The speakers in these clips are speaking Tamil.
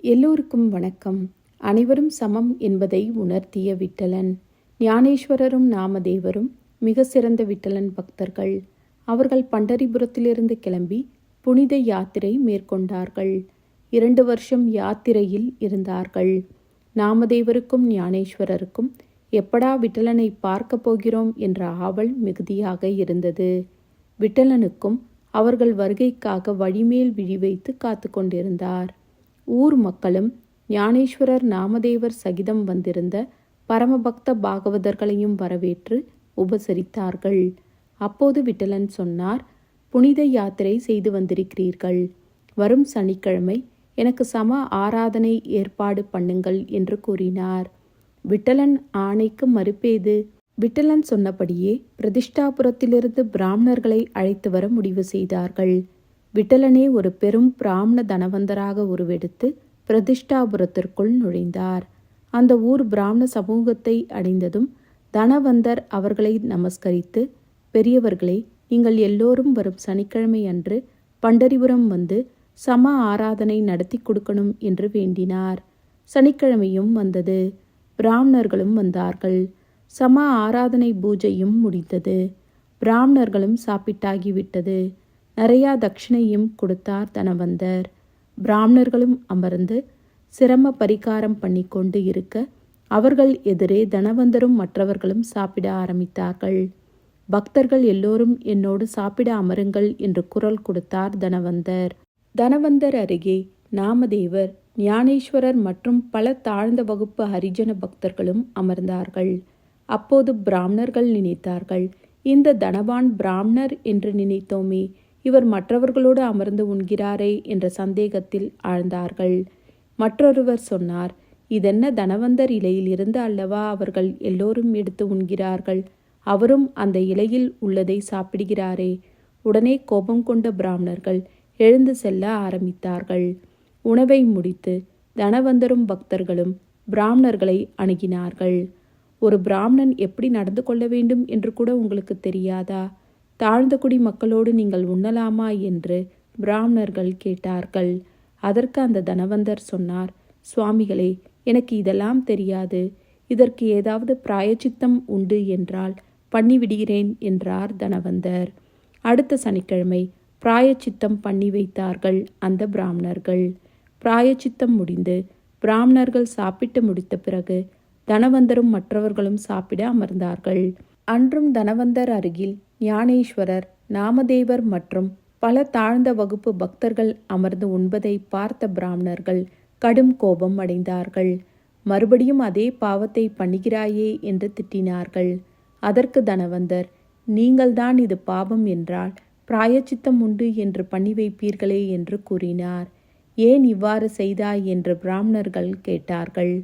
எல்லோருக்கும் வணக்கம். அனைவரும் சமம் என்பதை உணர்த்திய விட்டலன். ஞானேஸ்வரரும் நாமதேவரும் மிக சிறந்த விட்டலன் பக்தர்கள். அவர்கள் பண்டரிபுரத்திலிருந்து கிளம்பி புனித யாத்திரை மேற்கொண்டார்கள். இரண்டு வருஷம் யாத்திரையில் இருந்தார்கள். நாமதேவருக்கும் ஞானேஸ்வரருக்கும் எப்படா விட்டலனை பார்க்கப் போகிறோம் என்ற ஆவல் மிகுதியாக இருந்தது. விட்டலனுக்கும் அவர்கள் வருகைக்காக வழிமேல் விழி வைத்து காத்து கொண்டிருந்தார். ஊர் மக்களும் ஞானேஸ்வரர் நாமதேவர் சகிதம் வந்திருந்த பரமபக்த பாகவதர்களையும் வரவேற்று உபசரித்தார்கள். அப்போது விட்டலன் சொன்னார் புனித யாத்திரை செய்து வந்திருக்கிறீர்கள். வரும் சனிக்கிழமை எனக்கு சம ஆராதனை ஏற்பாடு பண்ணுங்கள் என்று கூறினார். விட்டலன் ஆணைக்கு மறுப்பேது? விட்டலன் சொன்னபடியே பிரதிஷ்டாபுரத்திலிருந்து பிராமணர்களை அழைத்து வர முடிவு செய்தார்கள். விட்டலனே ஒரு பெரும் பிராமண தனவந்தராக உருவெடுத்து பிரதிஷ்டாபுரத்திற்குள் நுழைந்தார். அந்த ஊர் பிராமண சமூகத்தை அடைந்ததும் தனவந்தர் அவர்களை நமஸ்கரித்து பெரியவர்களே நீங்கள் எல்லோரும் வரும் சனிக்கிழமை அன்று பண்டரிபுரம் வந்து சம ஆராதனை நடத்தி கொடுக்கணும் என்று வேண்டினார். சனிக்கிழமையும் வந்தது. பிராமணர்களும் வந்தார்கள். சம ஆராதனை பூஜையும் முடிந்தது. பிராமணர்களும் சாப்பிட்டாகிவிட்டது. நிறையா தட்சிணையும் கொடுத்தார் தனவந்தர். பிராமணர்களும் அமர்ந்து சிரம பரிகாரம் பண்ணி கொண்டு இருக்க அவர்கள் எதிரே தனவந்தரும் மற்றவர்களும் சாப்பிட ஆரம்பித்தார்கள். பக்தர்கள் எல்லோரும் என்னோடு சாப்பிட அமருங்கள் என்று குரல் கொடுத்தார் தனவந்தர். தனவந்தர் அருகே நாமதேவர் ஞானேஸ்வரர் மற்றும் பல தாழ்ந்த வகுப்பு ஹரிஜன பக்தர்களும் அமர்ந்தார்கள். அப்போது பிராமணர்கள் நினைத்தார்கள் இந்த தனவான் பிராமணர் என்று நினைத்தோமே இவர் மற்றவர்களோடு அமர்ந்து உண்கிறாரே என்ற சந்தேகத்தில் ஆழ்ந்தார்கள். மற்றொருவர் சொன்னார் இதென்ன தனவந்தர் இலையில் இருந்து அல்லவா அவர்கள் எல்லோரும் எடுத்து உண்கிறார்கள்? அவரும் அந்த இலையில் உள்ளதை சாப்பிடுகிறாரே உடனே கோபம் கொண்ட பிராமணர்கள் எழுந்து செல்ல ஆரம்பித்தார்கள். உணவை முடித்து தனவந்தரும் பக்தர்களும் பிராமணர்களை அணுகினார்கள். ஒரு பிராமணன் எப்படி நடந்து கொள்ள வேண்டும் என்று கூட உங்களுக்கு தெரியாதா? தாழ்ந்த குடி மக்களோடு நீங்கள் உண்ணலாமா என்று பிராமணர்கள் கேட்டார்கள். அதற்கு அந்த தனவந்தர் சொன்னார் சுவாமிகளே எனக்கு இதெல்லாம் தெரியாது. இதற்கு ஏதாவது பிராயச்சித்தம் உண்டு என்றால் பண்ணிவிடுகிறேன் என்றார் தனவந்தர். அடுத்த சனிக்கிழமை பிராயச்சித்தம் பண்ணி வைத்தார்கள் அந்த பிராமணர்கள். பிராயச்சித்தம் முடிந்து பிராமணர்கள் சாப்பிட்டு முடித்த பிறகு தனவந்தரும் மற்றவர்களும் சாப்பிட அமர்ந்தார்கள். அன்றும் தனவந்தர் அருகில் ஞானேஸ்வரர் நாமதேவர் மற்றும் பல தாழ்ந்த வகுப்பு பக்தர்கள் அமர்ந்து உண்பதை பார்த்த பிராமணர்கள் கடும் கோபம் அடைந்தார்கள். மறுபடியும் அதே பாவத்தை பண்ணுகிறாயே என்று திட்டினார்கள். அதற்கு தனவந்தர் நீங்கள்தான் இது பாவம் என்றால் பிராயச்சித்தம் உண்டு என்று பண்ணி வைப்பீர்களே என்று கூறினார். ஏன் இவ்வாறு செய்தாய்? என்று பிராமணர்கள் கேட்டார்கள்.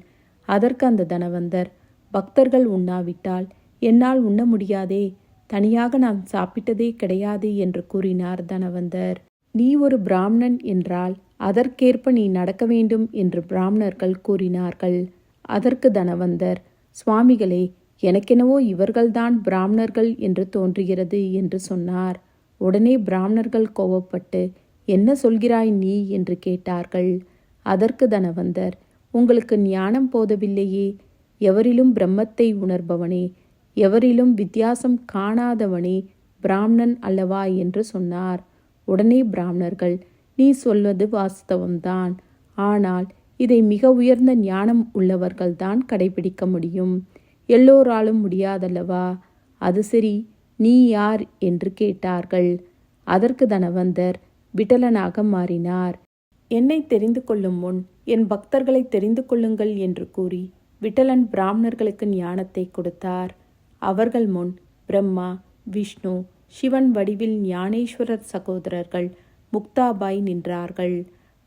அதற்கு அந்த தனவந்தர் பக்தர்கள் உண்ணாவிட்டால் என்னால் உண்ண முடியாதே. தனியாக நான் சாப்பிட்டதே கிடையாது என்று கூறினார் தனவந்தர். நீ ஒரு பிராமணன் என்றால் அதற்கேற்ப நீ நடக்க வேண்டும் என்று பிராமணர்கள் கூறினார்கள். அதற்கு தனவந்தர் சுவாமிகளே எனக்கெனவோ இவர்கள்தான் பிராமணர்கள் என்று தோன்றுகிறது என்று சொன்னார். உடனே பிராமணர்கள் கோவப்பட்டு என்ன சொல்கிறாய் நீ என்று கேட்டார்கள். அதற்கு தனவந்தர் உங்களுக்கு ஞானம் போதவில்லையே. எவரிலும் பிரம்மத்தை உணர்பவனே எவரிலும் வித்தியாசம் காணாதவனே பிராமணன் அல்லவா என்று சொன்னார். உடனே பிராமணர்கள் நீ சொல்வது வாஸ்தவம்தான். ஆனால் இதை மிக உயர்ந்த ஞானம் உள்ளவர்கள்தான் கடைபிடிக்க முடியும். எல்லோராலும் முடியாதல்லவா? அது சரி நீ யார்? என்று கேட்டார்கள். அதற்கு தனவந்தர் விட்டலனாக மாறினார். என்னை தெரிந்து கொள்ளும் முன் என் பக்தர்களை தெரிந்து கொள்ளுங்கள் என்று கூறி விட்டலன் பிராமணர்களுக்கு ஞானத்தை கொடுத்தார். அவர்கள் முன் பிரம்மா விஷ்ணு சிவன் வடிவில் ஞானேஸ்வரர் சகோதரர்கள் முக்தாபாய் நின்றார்கள்.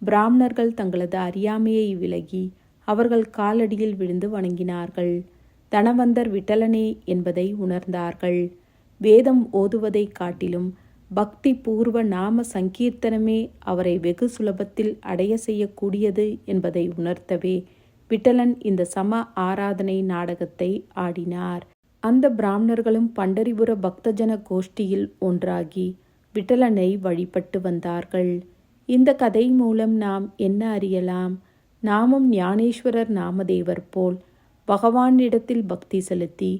பிராமணர்கள் தங்களது அறியாமையை விலகி அவர்கள் காலடியில் விழுந்து வணங்கினார்கள். தனவந்தர் விட்டலனே என்பதை உணர்ந்தார்கள். வேதம் ஓதுவதைக் காட்டிலும் பக்தி பூர்வ நாம சங்கீர்த்தனமே அவரை வெகு சுலபத்தில் அடைய செய்யக்கூடியது என்பதை உணர்த்தவே விட்டலன் இந்த சம ஆராதனை நாடகத்தை ஆடினார். அந்த பிராமணர்களும் பண்டரிபுர பக்தஜன கோஷ்டியில் ஒன்றாகி விட்டலனை வழிபட்டு வந்தார்கள். இந்த கதை மூலம் நாம் என்ன அறியலாம்? நாமும் ஞானேஸ்வரர் நாமதேவர் போல் பகவானிடத்தில் பக்தி செலுத்தி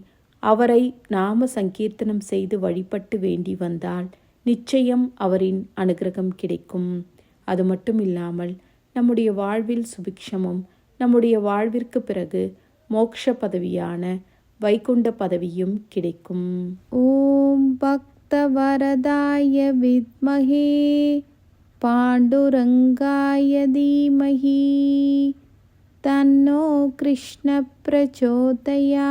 அவரை நாம சங்கீர்த்தனம் செய்து வழிபட்டு வேண்டி வந்தால் நிச்சயம் அவரின் அனுகிரகம் கிடைக்கும். அது மட்டும் இல்லாமல் நம்முடைய வாழ்வில் சுபிக்ஷமும் நம்முடைய வாழ்விற்கு பிறகு மோக்ஷ பதவியான வைகுண்ட பதவியும் கிடைக்கும் ஓம் பக்தவரதாய வித்மகே பாண்டுரங்காய தீமஹி தன்னோ கிருஷ்ண பிரச்சோதயாது